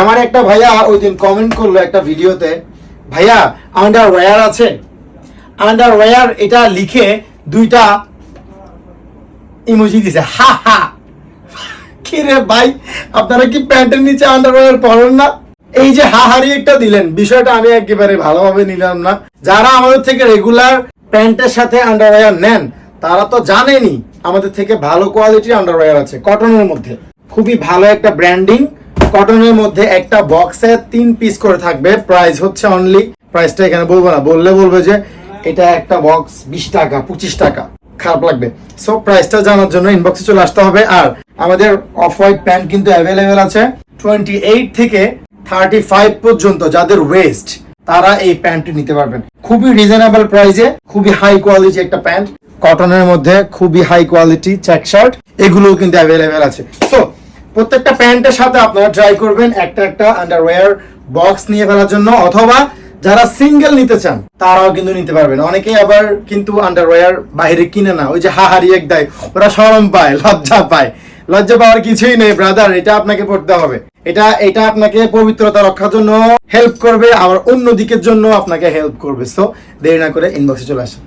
আমার একটা ভাইয়া ওই দিন কমেন্ট করল একটা ভিডিওতে, ভাইয়া আন্ডার ওয়্যার আছে? আন্ডার ওয়্যার এটা লিখে দুইটা ইমোজি দিছে, হা হা। কি রে ভাই, আপনারা কি প্যান্টের নিচে আন্ডারওয়্যার পরেন না? এই যে হাহারি একটা দিলেন, বিষয়টা আমি একেবারে ভালোভাবে নিলাম না। যারা আমাদের থেকে রেগুলার প্যান্টের সাথে আন্ডারওয়্যার নেন, তারা তো জানেনই আমাদের থেকে ভালো কোয়ালিটির আন্ডারওয়্যার আছে কটনের মধ্যে। খুবই ভালো একটা ব্র্যান্ডিং কটনের মধ্যে একটা বক্সে তিন পিস করে থাকবে। প্রাইস হচ্ছে অনলি প্রাইসটা এখানে বলব না, বললে বলবে যে এটা একটা বক্স বিশ টাকা, পঁচিশ টাকা, খারাপ লাগবে। সো প্রাইসটা জানার জন্য ইনবক্সে চলে আসতে হবে। আর আমাদের অফ হোয়াইট প্যান্ট কিন্তু অ্যাভেলেবেল আছে। টোয়েন্টি এইট থেকে থার্টি ফাইভ পর্যন্ত যাদের ওয়েস্ট তারা এই প্যান্টটি নিতে পারবেন। খুবই রিজনেবল প্রাইসে খুবই হাই কোয়ালিটি একটা প্যান্ট কটনের মধ্যে খুবই হাই কোয়ালিটি চেক শার্ট এগুলোও কিন্তু অ্যাভেলেবেল আছে। সো প্রত্যেকটা প্যান্টের সাথে আপনারা ট্রাই করবেন একটা একটা আন্ডারওয়্যার বক্স নিয়ে ফেলার জন্য, অথবা যারা সিঙ্গেল নিতে চান, তারাও কিন্তু নিতে পারবেন। অনেকেই আবার কিন্তু আন্ডারওয়্যার বাইরে কিনে না, ওই যে হাহারি এক দেয়, ওরা শরম পায়, লজ্জা পায়। লজ্জা পাওয়ার কিছুই নেই ব্রাদার এটা আপনাকে পড়তে হবে। এটা এটা আপনাকে পবিত্রতা রক্ষার জন্য হেল্প করবে, আবার অন্য দিকের জন্য আপনাকে হেল্প করবে। সো দেরি না করে ইনবক্সে চলে আসেন।